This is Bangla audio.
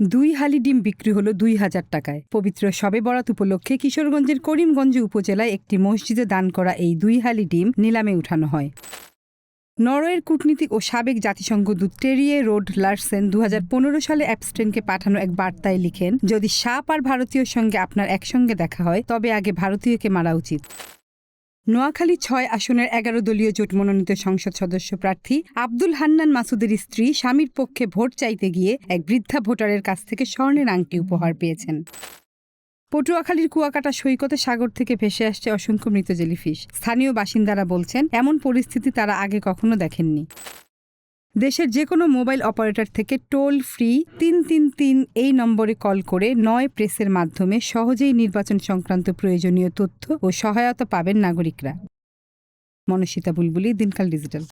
দুই হালি ডিম বিক্রি হলো দুই হাজার টাকায়। পবিত্র শবে বরাত উপলক্ষে কিশোরগঞ্জের করিমগঞ্জ উপজেলায় একটি মসজিদে দান করা এই দুই হালি ডিম নিলামে উঠানো হয়। নরওয়ের কূটনীতিক ও সাবেক জাতিসংঘ দূত টেরিয়ে রোড লার্সেন দু হাজার পনেরো সালে অ্যাপস্টেনকে পাঠানো এক বার্তায় লিখেন, যদি সাপ আর ভারতীয় সঙ্গে আপনার একসঙ্গে দেখা হয়, তবে আগে ভারতীয়কে মারা উচিত। নোয়াখালী ছয় আসনের এগারো দলীয় জোট মনোনীত সংসদ সদস্য প্রার্থী আব্দুল হান্নান মাসুদের স্ত্রী স্বামীর পক্ষে ভোট চাইতে গিয়ে এক বৃদ্ধা ভোটারের কাছ থেকে স্বর্ণের আংটি উপহার পেয়েছেন। পটুয়াখালীর কুয়াকাটা সৈকতে সাগর থেকে ভেসে আসছে অসংখ্য মৃত জেলিফিশ। স্থানীয় বাসিন্দারা বলছেন, এমন পরিস্থিতি তারা আগে কখনো দেখেননি। দেশের যে কোনো মোবাইল অপারেটর থেকে টোল ফ্রি তিন তিন তিন এই নম্বরে কল করে নয় প্রেসের মাধ্যমে সহজেই নির্বাচন সংক্রান্ত প্রয়োজনীয় তথ্য ও সহায়তা পাবেন নাগরিকরা। মনসীতা বুলবুলি, দিনকাল ডিজিটাল।